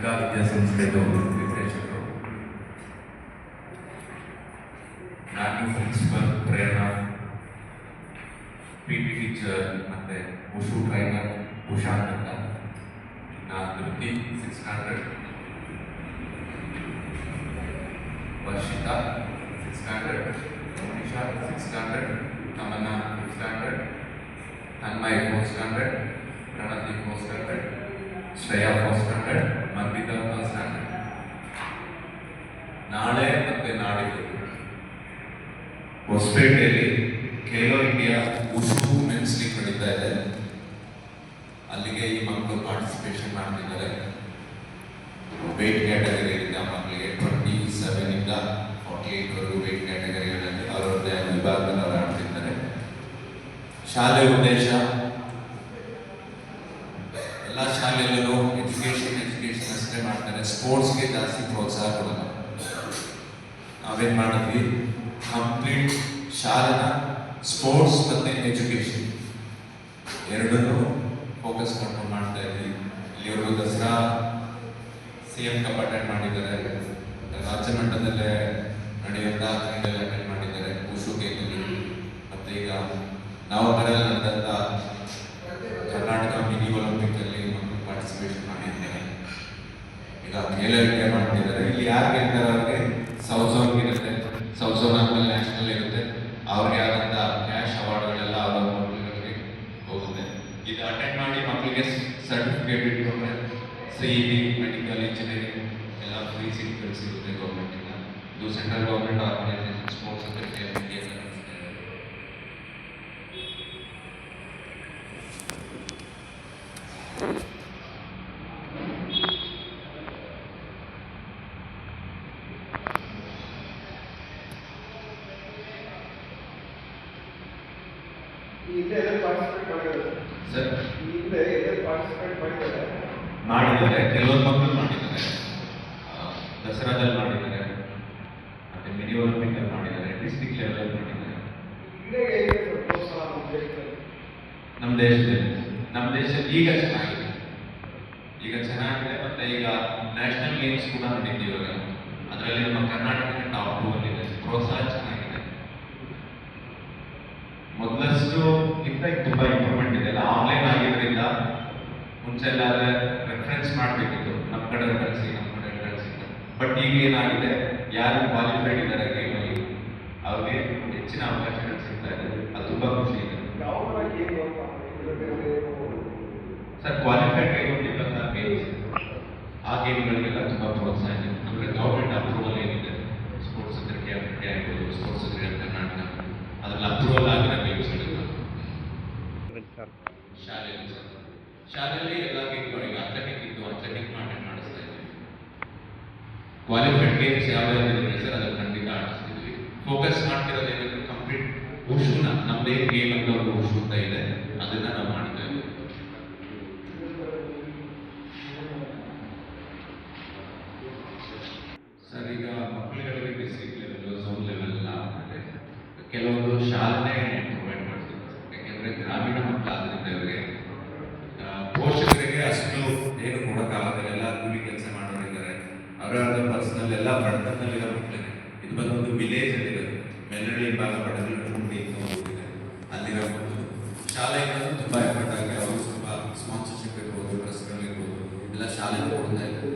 ಗಂಗಾ ವಿದ್ಯಾಸಂಸ್ಥೆದು ನಿರ್ದೇಶಕರು ನಾನು principal Prerana P T teacher ಮತ್ತು ಉಷು ಟ್ರೈನರ್ ಉಷಾಂತ್ ಅಂತ ನಾನು Dhriti six hundred Varshitha six hundred Monisha six hundred Tamanna six hundred Tanmay four hundred Pranati four hundred Shreya first standard Manvita first hundred ನಾಳೆ ಮತ್ತೆ ನಾಡಿದ್ದು. ಹೊಸಪೇಟೆಯಲ್ಲಿ Khelo India wushu men's league ನಡೀತಾ ಇದೆ. ಅಲ್ಲಿಗೆ ಈ ಮಕ್ಕಳು ಪಾರ್ಟಿಸಿಪೇಷನ್ ಮಾಡ್ತಿದ್ದಾರೆ. ವೇಟ್ ಕ್ಯಾಟಗರಿಯಿಂದ ಮಕ್ಕಳಿಗೆ ಟ್ವೆಂಟಿ ಸೆವೆನ್ ಇಂದ ಫಾರ್ಟಿ ಏಟ್ ವರೆಗೂ ವೇಟ್ ಕ್ಯಾಟಗರಿಗಳಲ್ಲಿ ಅವರದ್ದೇ ಅವರು ಆಡ್ತಿದ್ದಾರೆ. ಶಾಲೆ ಉದ್ದೇಶ ಸ್ಪೋರ್ಟ್ಸ್ಗೆ ಜಾಸ್ತಿ ಪ್ರೋತ್ಸಾಹ ಕೊಡಲ್ಲ ನಾವೇನು ಮಾಡಿದ್ವಿ? ಕಂಪ್ಲೀಟ್ ಶಾಲೆನ ಸ್ಪೋರ್ಟ್ಸ್ ಮತ್ತು ಎಜುಕೇಷನ್. ಎರಡನ್ನೂ ಫೋಕಸ್ ಮಾಡ್ಕೊಂಡು ಮಾಡ್ತಾ ಇದ್ವಿ. ಇಲ್ಲಿವರೆಗೂ Dasara C M cup attend ಮಾಡಿದ್ದಾರೆ. ರಾಜ್ಯ ಮಟ್ಟದಲ್ಲೇ ನಡೆಯುವಂಥ ಅಟೆಂಡ್ ಮಾಡಿದ್ದಾರೆ. ಉಷು ಕೇಂದ್ರಗಳು ಮತ್ತು ಈಗ ನಾವು ನಡೆದಂಥ ಖೇಲೋ ಮಾಡ್ತಿದ್ದಾರೆ. ಇಲ್ಲಿ ಯಾರು ಗೆಲ್ತಾರೆ ಅವ್ರಿಗೆ ಸೌತ್ ಝೋನ್ ಇರುತ್ತೆ. ಸೌತ್ ಝೋನ್ ಆದ್ಮೇಲೆ ನ್ಯಾಷನಲ್ ಇರುತ್ತೆ. ಅವ್ರಿಗೆ ಆದಂಥ ಕ್ಯಾಶ್ ಅವಾರ್ಡ್ಗಳೆಲ್ಲ ಅವರ ಮಕ್ಕಳುಗಳಿಗೆ ಹೋಗುತ್ತೆ. ಇದು ಅಟೆಂಡ್ ಮಾಡಿ ಮಕ್ಕಳಿಗೆ ಸರ್ಟಿಫಿಕೇಟ್ ಇಟ್ಕೊಂಡ್ರೆ ಸಿ ಟಿ ಮೆಡಿಕಲ್ ಇಂಜಿನಿಯರಿಂಗ್ ಎಲ್ಲ ಫ್ರೀ ಸೀಟ್ಗಳು ಸಿಗುತ್ತೆ ಗೌರ್ಮೆಂಟಿಂದ ಇದು. ಸೆಂಟ್ರಲ್ ಗೌರ್ಮೆಂಟ್ ಆರ್ಗನೈಸೇಷನ್ ಸ್ಪೋರ್ಟ್ಸ್ ಅಂತ ಖೇಲೋ ಇಂಡಿಯಾ ನಡೆಸ್ತಾ ಇದೆ. ಹಿಂದೆ ಎಲ್ಲ ಪಾರ್ಟಿಸಿಪೇಟ್ ಮಾಡಿದ್ದಾರೆ? ಸರ್. ಹಿಂದೆ ಎಲ್ಲ ಪಾರ್ಟಿಸಿಪೇಟ್ ಮಾಡಿದ್ದಾರೆ? ಮಾಡಿದ್ದಾರೆ. ಕೆಲವೊಂದು ಮಕ್ಕಳು ಮಾಡಿದ್ದಾರೆ. ದಸರಾದಲ್ಲಿ ಮಾಡಿದ್ದಾರೆ. ಮತ್ತೆ ಮಿನಿ ಒಲಿಂಪಿಕ್ ಅಲ್ಲಿ ಮಾಡಿದ್ದಾರೆ. ಡಿಸ್ಟ್ರಿಕ್ಟ್ ಲೆವೆಲ್ ಮಾಡಿದ್ದಾರೆ. ನಮ್ಮ ದೇಶದಲ್ಲಿ? ನಮ್ಮ ದೇಶದಲ್ಲಿ. ನಮ್ಮ ದೇಶ ಈಗ ಚೆನ್ನಾಗಿದೆ. ಈಗ ಚೆನ್ನಾಗಿದೆ. ಮತ್ತೆ ಈಗ ನ್ಯಾಷನಲ್ ಗೇಮ್ಸ್ ಕೂಡ ನಡೀತೀವಿ ಇವಾಗ. ಅದರಲ್ಲಿ ನಮ್ಮ ಕರ್ನಾಟಕ ಟಾಪ್ ಟೂ ಅಲ್ಲಿ ಇದೆ ಪ್ರೋತ್ಸಾಹ ಚೆನ್ನಾಗಿದೆ ಮೊದಲಷ್ಟು ಇಂತ ಈಗ ತುಂಬಾ ಇಂಪ್ರೂವ್ಮೆಂಟ್ ಇದೆ ಎಲ್ಲ ಆನ್ಲೈನ್ ಆಗಿದ್ರಿಂದ ಮುಂಚೆ ಎಲ್ಲ ರೆಫರೆನ್ಸ್ ಮಾಡಬೇಕಿತ್ತು. ನಮ್ಮ ಕಡೆ ಕಳಿಸಿ ನಮ್ಮ ಕಡೆ ಕಳಿಸಿ ಬಟ್ ಈಗ ಏನಾಗಿದೆ? ಯಾರು ಕ್ವಾಲಿಫೈಡ್ ಇದ್ದಾರೆ ಗೇಮಲ್ಲಿ ಅವ್ರಿಗೆ ಹೆಚ್ಚಿನ ಅವಕಾಶಗಳು ಸಿಗ್ತಾ ಇದೆ. ಅದು ತುಂಬಾ ಖುಷಿ ಇದೆ. ಅಂತ ಸರ್ ಕ್ವಾಲಿಫೈಡ್ ಗೇಮ್ ಆ ಗೇಮ್ಗಳಿಗೆಲ್ಲ ತುಂಬ ಪ್ರೋತ್ಸಾಹ ಇದೆ. ಅಂದರೆ ಗೌರ್ಮೆಂಟ್ ಅಪ್ರೂವಲ್ ಶಾಲೆಯಲ್ಲಿ ಎಲ್ಲ ಕಿಟ್ಗಳಿಗೆ ಅಥ್ಲೆಟಿಕ್ ಇತ್ತು ಅಥ್ಲೆಟಿಕ್ ಮಾಡಿ ಮಾಡಿಸ್ತಾ ಇದ್ವಿ. ಕ್ವಾಲಿಫೈಡ್ ಗೇಮ್ಸ್ ಯಾವ ಸರ್ ಅದನ್ನು ಖಂಡಿತ ಆಡಿಸ್ತಿದ್ವಿ. ಫೋಕಸ್ ಮಾಡ್ತಿರೋದು ಏನಂದ್ರೆ ಕಂಪ್ಲೀಟ್ ಉಷುನ ನಮ್ದೇ ಗೇಮ್ ಅಂತ ಅವ್ರಿಗೆ ಉಷು ಅಂತ ಇದೆ, ಅದನ್ನ ನಾವು ಮಾಡ್ತಾ ಇದ್ವಿ. ಸರ್ ಈಗ ಮಕ್ಕಳುಗಳಿಗೆ ಡಿಸ್ಟ್ರಿಕ್ಟ್ ಲೆವೆಲ್ ಝೋನ್ ಲೆವೆಲ್ ಕೆಲವೊಂದು ಶಾಲೆ ಪ್ರೊವೈಡ್ ಮಾಡ್ತಿದ್ದಾರೆ. ಯಾಕೆಂದ್ರೆ ಗ್ರಾಮೀಣ ಮಕ್ಕಳ ಎಲ್ಲ ಪಟ್ಟಣದಲ್ಲಿರೋ ಮಕ್ಕಳಿಗೆ ಇದು ಬಂದೊಂದು ವಿಲೇಜ್ ಅಲ್ಲಿರೋದು ಮೆಲ್ಲಳ್ಳಿ ಭಾಗ ಪಟ್ಟಣದಲ್ಲಿ ಇದೆ ಅಲ್ಲಿರೋ ಮಕ್ಕಳು ಶಾಲೆಗಳು ತುಂಬ ಎಫರ್ಟ್ ಆಗಿ ಅವರು ಸ್ವಲ್ಪ ಸ್ಪಾನ್ಸರ್ಶಿಪ್ ಇರ್ಬೋದು ಡ್ರೆಸ್ಗಳಿರ್ಬೋದು ಎಲ್ಲ ಶಾಲೆಗೆ ಕೊಡ್ತಾ ಇದ್ದಾರೆ